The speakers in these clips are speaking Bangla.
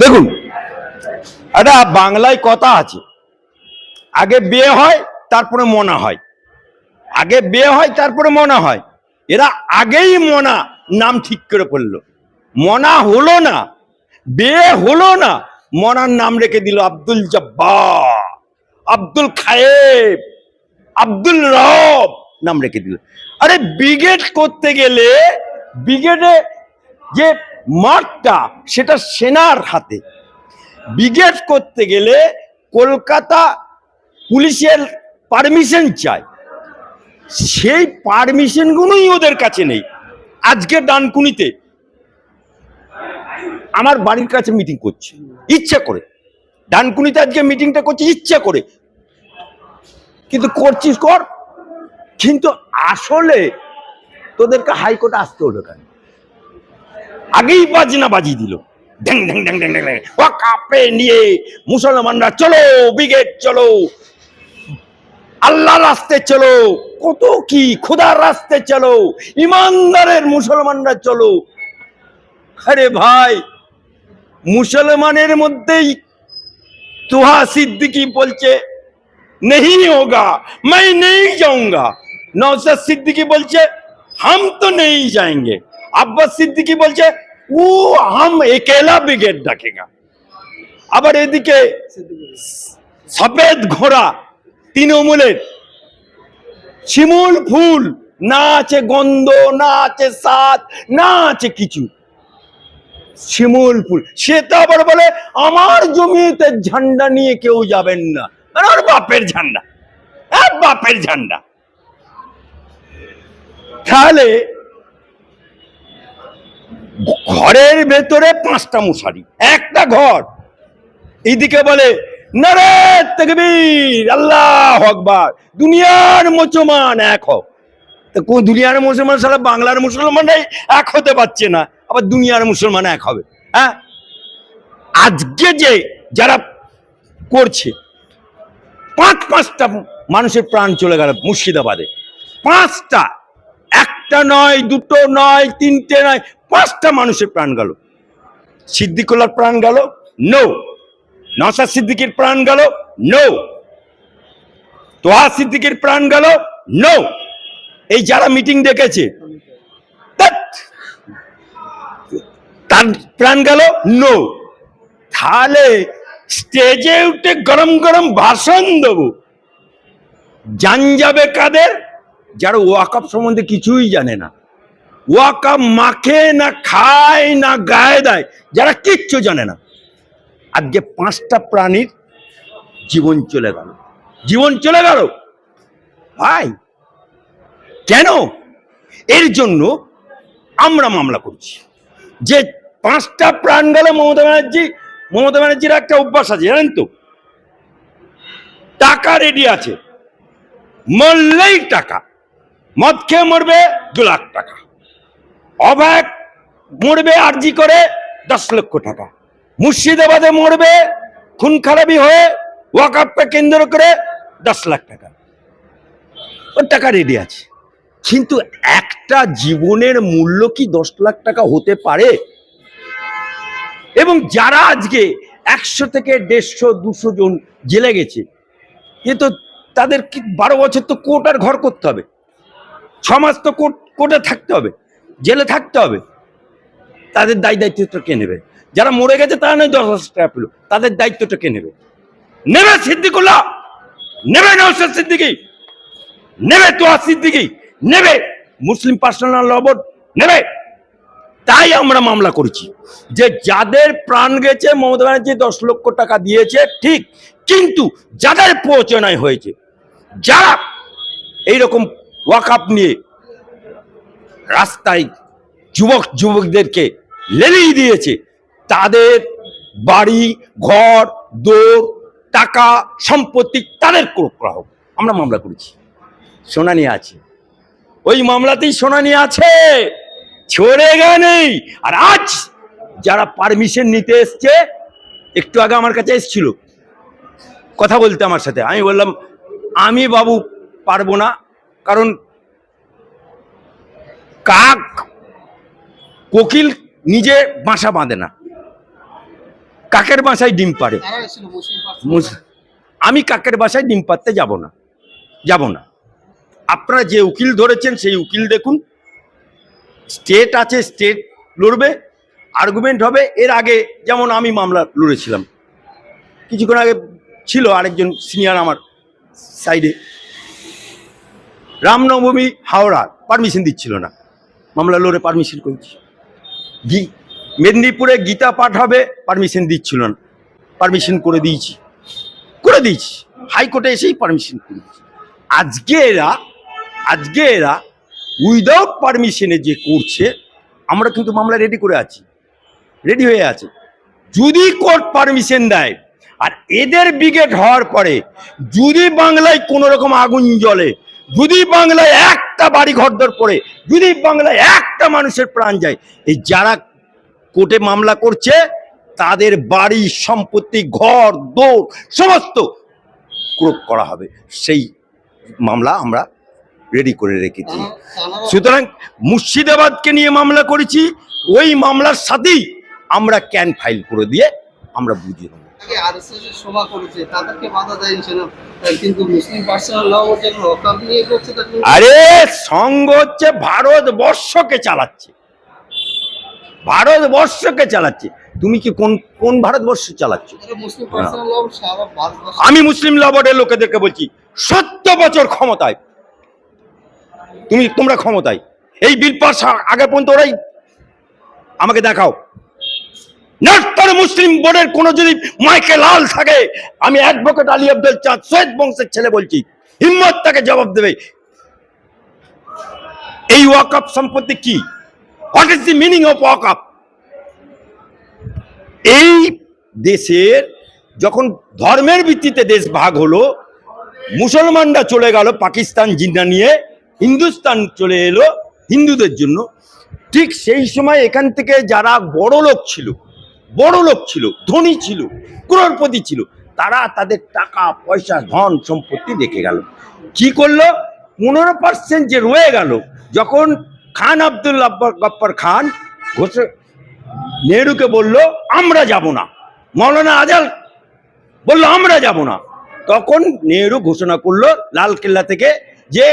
দেখুন, একটা বাংলায় কথা আছে। আগে বিয়ে হয়, তারপরে মনা হয়। আগে বিয়ে হয়, তারপরে মনা হয়। এরা আগেই মনা নাম ঠিক করে ফেলল। মনা হলো না, বিয়ে হলো না, মনার নাম রেখে দিল আব্দুল জব্বার, আব্দুল খায়েব, আব্দুল রব নাম রেখে দিল। আরে, ব্রিগেড করতে গেলে, ব্রিগেডে যে মাঠটা সেটা সেনার হাতে। ব্রিগেড করতে গেলে কলকাতা পুলিশের পারমিশন চাই সেই পারমিশনগুলোই ওদের কাছে নেই। আজকে ডানকুনিতে আমার বাড়ির কাছে মিটিং করছে। ইচ্ছা করে। ডানকুনিতে আজকে মিটিংটা করছে, ইচ্ছা করে। কিন্তু করছিস কর। কিন্তু আসলে তোদেরকে হাইকোর্টে আসতে হলো কেন? আগেই বাজনা বাজি দিল। ঢ্যাং ঢ্যাং ঢ্যাং ঢ্যাং ঢ্যাং ও কাপে নিয়ে মুসলমানরা চলো, ব্রিগেড চলো। আল্লাহ রাস্তে চলো, কত কি খোদার রাস্তে চলো, ইমানদারের মুসলমানরা চলো। আরে ভাই, মুসলমানের মধ্যেই তুহা সিদ্দিকি বলছে নেই হোগা, মাই নেই যাউঙ্গা নওসাদ সিদ্দিকি বলছে, হাম তো নেই যায়ঙ্গে। আব্বাস সিদ্দিকি বলছে ও হাম একেলা ব্রিগেড ডাকেগা। আবার এদিকে সফেদ ঘোড়া, তৃণমূলের, শিমুল ফুল, না আছে গন্ধ, না আছে সাত না আছে কিছু। শিমুল ফুল, সে তো আবার বলে, আমার জমিতে ঝান্ডা নিয়ে কেউ যাবেন না। মানে আর বাপের ঝান্ডা বাপের ঝান্ডা। তাহলে ঘরের ভেতরে পাঁচটা মশারি, একটা ঘর। এইদিকে বলে নারে তকবীর, আল্লাহ আকবার, দুনিয়ার মুসলমান এক হোক তো কোন দুনিয়ার মুসলমান সারা বাংলার মুসলমানরাই এক হতে পারছে না, আবার দুনিয়ার মুসলমান এক হবে। হ্যাঁ? আজকে যে যারা করছে, পাঁচ পাঁচটা মানুষের প্রাণ চলে গেল মুর্শিদাবাদে। পাঁচটা, একটা নয়, দুটো নয়, তিনটে নয় পাঁচটা মানুষের প্রাণ গেল। সিদ্দিকুল্লার প্রাণ গেল নো নসাদ সিদ্দিকির প্রাণ গেল নো তোহা সিদ্দিকির প্রাণ গেল নো এই যারা মিটিং ডেকেছে তার প্রাণ গেল নো তাহলে স্টেজে উঠে গরম গরম ভাষণ দেবো। জান যাবে কাদের? যারা ওয়াকআপ সম্বন্ধে কিছুই জানে না। ওয়াকআপ মাখে না, খায় না, গায়ে দেয়, যারা কিচ্ছু জানে না। আজকে পাঁচটা প্রাণীর জীবন চলে গেল। জীবন চলে গেল? ভাই, কেন? এর জন্য আমরা মামলা করছি। যে পাঁচটা প্রাণ গেল মমতা ব্যানার্জি, মমতা ব্যানার্জির একটা অভ্যাস আছে, জানেন তো? টাকা রেডি আছে। মরলেই টাকা। মদ খেয়ে মরবে দু লাখ টাকা। অবাক, মরবে আরজি করে দশ লক্ষ টাকা। মুর্শিদাবাদে মরবে, খুন খারাপি হয়ে ওয়াকাপকে কেন্দ্র করে দশ লাখ টাকা। ওর টাকা রেডি আছে। কিন্তু একটা জীবনের মূল্য কি দশ লাখ টাকা হতে পারে? এবং যারা আজকে একশো থেকে দেড়শো, দুশো জন জেলে গেছে, এ তো তাদের কি বারো বছর তো কোর্ট আর ঘর করতে হবে। ছ মাস তো কোর্ট, কোর্টে থাকতে হবে। জেলে থাকতে হবে। তাদের দায় দায়িত্বটা কে নেবে? যারা মরে গেছে তারা নয়, দশ হাজার টাকা পেল। তাদের দায়িত্বটা কে নেবে? নেবে সিদ্দিকুল্লাহ। নেবে নৌসাদ সিদ্দিকি। নেবে তোয়া সিদ্দিকি। নেবে মুসলিম পার্সোনাল ল বোর্ড। নেবে। তাই আমরা মামলা করেছি। যে যাদের প্রাণ গেছে, মমতা ব্যানার্জি দশ লক্ষ টাকা দিয়েছে, ঠিক। কিন্তু যাদের প্রচনায় হয়েছে, যারা এইরকম ওয়াকআপ নিয়ে রাস্তায় যুবক যুবকদেরকে লেলিয়ে দিয়েছে। তাদের বাড়ি, ঘর দৌড় টাকা, সম্পত্তি তাদের করা হোক। আমরা মামলা করেছি। শুনানি আছে। ওই মামলাতেই শুনানি আছে। ছড়ে নেই। আর আজ যারা পারমিশন নিতে এসছে, একটু আগে আমার কাছে এসছিল। কথা বলতে আমার সাথে। আমি বললাম, আমি বাবু পারব না। কারণ কাক কোকিল নিজে বাসা বাঁধে না। কাকের বাসায় ডিম পারে আমি কাকের বাসায় ডিম পাততে যাব না। যাব না। আপনারা যে উকিল ধরেছেন সেই উকিল দেখুন। স্টেট আছে স্টেট লড়বে আর্গুমেন্ট হবে। এর আগে যেমন আমি মামলা লড়েছিলাম। কিছুক্ষণ আগে ছিল আরেকজন সিনিয়র আমার সাইডে রামনবমী হাওড়া পারমিশন দিচ্ছিল না। মামলা লড়ে পারমিশন করেছি। মেদিনীপুরে গীতা পাঠ হবে পারমিশন দিচ্ছিল না। পারমিশন করে দিয়েছি। করে দিয়েছি। হাইকোর্টে এসেই পারমিশন করে দিয়েছি। আজকে এরা আজকে এরা উইদাউট পারমিশনে যে করছে, আমরা কিন্তু মামলা রেডি করে আছি। রেডি হয়ে আছে। যদি কোর্ট পারমিশন দেয়, আর এদের ব্রিগেড হওয়ার পরে, যদি বাংলায় কোনো রকম আগুন জ্বলে, যদি বাংলায় একটা বাড়ি ঘরদর পড়ে যদি বাংলায় একটা মানুষের প্রাণ যায়। এই যারা কোর্টে মামলা করছে তাদের বাড়ি সম্পত্তি ঘর দৌড় সমস্ত ক্রোক করা হবে। সেই মামলা আমরা রেডি করে রেখেছি তারা- তারা- সুতরাং মুর্শিদাবাদকে নিয়ে মামলা করেছি ওই মামলার সাথেই আমরা ক্যান ফাইল করে দিয়ে আমরা বুঝিয়ে আগে সভা করেছে তাদেরকে বাধা দেয়নি কিন্তু মুসলিম পার্সোনাল ল যেগুলো হকাম নিয়ে করছে আরে সংঘ হচ্ছে ভারতবর্ষকে চালাচ্ছে। ভারতবর্ষকে চালাচ্ছে। তুমি কি কোন কোন ভারতবর্ষ চালাচ্ছ? মুসলিম ল আমি মুসলিম লবডের লোকেদেরকে বলছি সত্তর বছর ক্ষমতায়। তুমি তোমরা ক্ষমতায়। এই বিল পাস আগে পর্যন্ত ওরাই আমাকে দেখাও। নাট্টার মুসলিম বোর্ডের কোন যদি মাইকে লাল থাকে, আমি অ্যাডভোকেট আলী আব্দুল চাঁদ, সৈয়দ বংশের ছেলে বলছি, হিম্মত তাকে জবাব দেবে। এই ওয়াকআপ সম্পত্তি কি? What is the meaning of ওয়াকআপ এই দেশের যখন ধর্মের ভিত্তিতে দেশ ভাগ হলো, মুসলমানরা চলে গেল পাকিস্তান জিন্দা নিয়ে, হিন্দুস্তান চলে এলো হিন্দুদের জন্য। ঠিক সেই সময় এখান থেকে যারা বড় লোক ছিল বড় লোক ছিল, ধনী ছিল, ক্রোড়পতি ছিল। তারা তাদের টাকা, পয়সা, ধন, সম্পত্তি রেখে গেল। কি করল? পনেরো পার্সেন্ট যে রয়ে গেল, যখন খান আবদুল্লাহ গপ্পর খান ঘোষণা নেহরুকে বলল, আমরা যাব না। মৌলানা আজাল বলল, আমরা যাব না। তখন নেহরু ঘোষণা করল লাল কেল্লা থেকে যে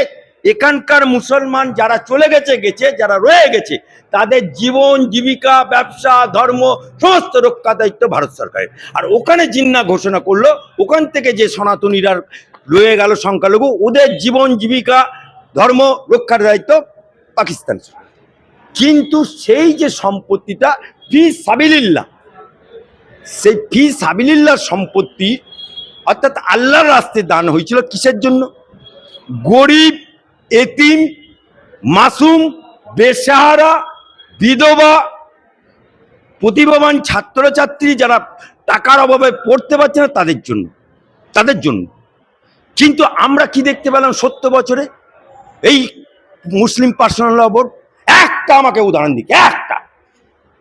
এখানকার মুসলমান যারা চলে গেছে গেছে, যারা রয়ে গেছে, তাদের জীবন, জীবিকা, ব্যবসা, ধর্ম সমস্ত রক্ষা দায়িত্ব ভারত সরকারের। আর ওখানে জিন্না ঘোষণা করল, ওখান থেকে যে সনাতনীরা রয়ে গেল সংখ্যালঘু, ওদের জীবন, জীবিকা, ধর্ম রক্ষার দায়িত্ব পাকিস্তান কিন্তু সেই যে সম্পত্তিটা ফি সাবিলিল্লাহ, সেই ফি সাবিলিল্লাহ সম্পত্তি অর্থাৎ আল্লাহর রাস্তে দান হয়েছিল কিসের জন্য? গরিব এতিম, মাসুম, বেসাহারা, বিধবা, প্রতিভাবান ছাত্রছাত্রী যারা টাকার অভাবে পড়তে পারছে না তাদের জন্য তাদের জন্য। কিন্তু আমরা কি দেখতে পেলাম সত্তর বছরে? এই মুসলিম পার্সোনাল ল বোর্ড একটা আমাকে উদাহরণ দিকে, একটা।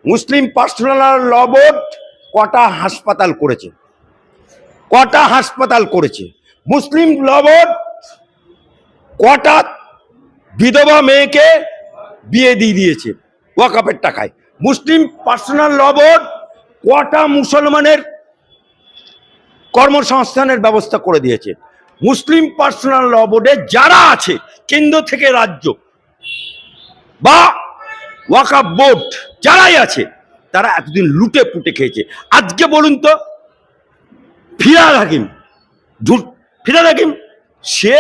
মুসলিম পার্সোনাল ল বোর্ড কটা হাসপাতাল করেছে? কটা হাসপাতাল করেছে? মুসলিম ল বোর্ড কটা বিধবা মেয়েকে বিয়ে দিয়ে দিয়েছে ওয়াকাপের টাকায়। মুসলিম পার্সোনাল ল বোর্ড কটা মুসলমানের কর্মসংস্থানের ব্যবস্থা করে দিয়েছে। মুসলিম পার্সোনাল ল বোর্ডে যারা আছে, কেন্দ্র থেকে রাজ্য বা ওয়াকাপ বোর্ড যারাই আছে, তারা এতদিন লুটে পুটে খেয়েছে। আজকে বলুন তো, ফিরাদ হাকিম ফিরাদ হাকিম, সে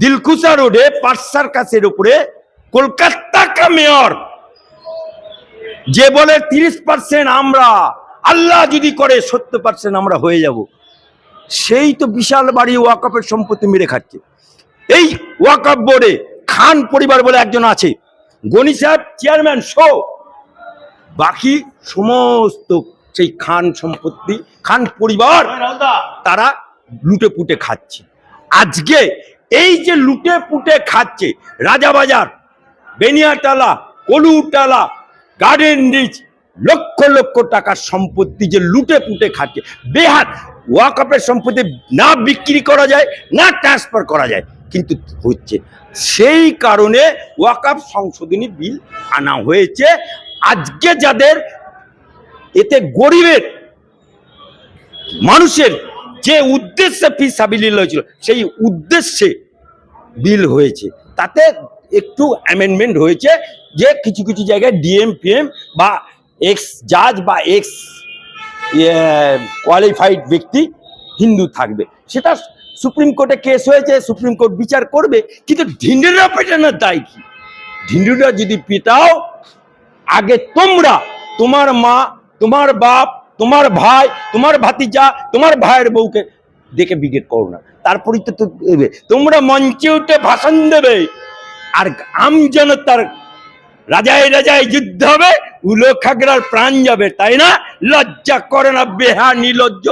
দিলকুসা রোডে পার্সার কাছের উপরে কলকাতা কা মেয়র। যে বলে তিরিশ পার্সেন্ট আমরা আল্লাহ যদি করে সত্তর পার্সেন্ট আমরা হয়ে যাব। সেই তো বিশাল বাড়ি ওয়াকফের সম্পত্তি মেরে খাচ্ছে। এই ওয়াকফ বোর্ডে খান পরিবার বলে একজন আছে। গনি সাহেব চেয়ারম্যান শো। বাকি সমস্ত সেই খান সম্পত্তি খান পরিবার তারা লুটে পুটে খাচ্ছে। আজকে এই যে লুটে পুটে খাচ্ছে রাজাবাজার বেনিয়াটালা কলুটালা গার্ডেন রিচ লক্ষ লক্ষ টাকার সম্পত্তি যে লুটে পুটে খাচ্ছে, বেহাত ওয়াকআপের সম্পত্তি না বিক্রি করা যায়, না ট্রান্সফার করা যায়, কিন্তু হচ্ছে সেই কারণে ওয়াকআপ সংশোধনী বিল আনা হয়েছে। আজকে যাদের, এতে গরিবের, মানুষের যে উদ্দেশ্যে ফিসাবিল হয়েছিল, সেই উদ্দেশ্যে বিল হয়েছে। তাতে একটু অ্যামেন্ডমেন্ট হয়েছে যে কিছু কিছু জায়গায় ডিএম পিএম বা এক্স জাজ বা এক্স কোয়ালিফাইড ব্যক্তি হিন্দু থাকবে। সেটা সুপ্রিম কোর্টে কেস হয়েছে, সুপ্রিম কোর্ট বিচার করবে, কিন্তু ঢিন্ডুরা পেটানোর দায় কি? ঢিন্ডুরা যদি পিটাও, আগে তোমরা, তোমার মা, তোমার বাপ তোমার ভাই, তোমার ভাতিজা, তোমার ভাইয়ের বউকে দেখে বিগেট করো না। তারপরেই তো দেবে। তোমরা মঞ্চে উঠে ভাষণ দেবে। আর আম যেন তার রাজায় রাজায় যুদ্ধ হবে উলো খাগড়ার প্রাণ যাবে, তাই না? লজ্জা করে না বেহা নির্লজ্জ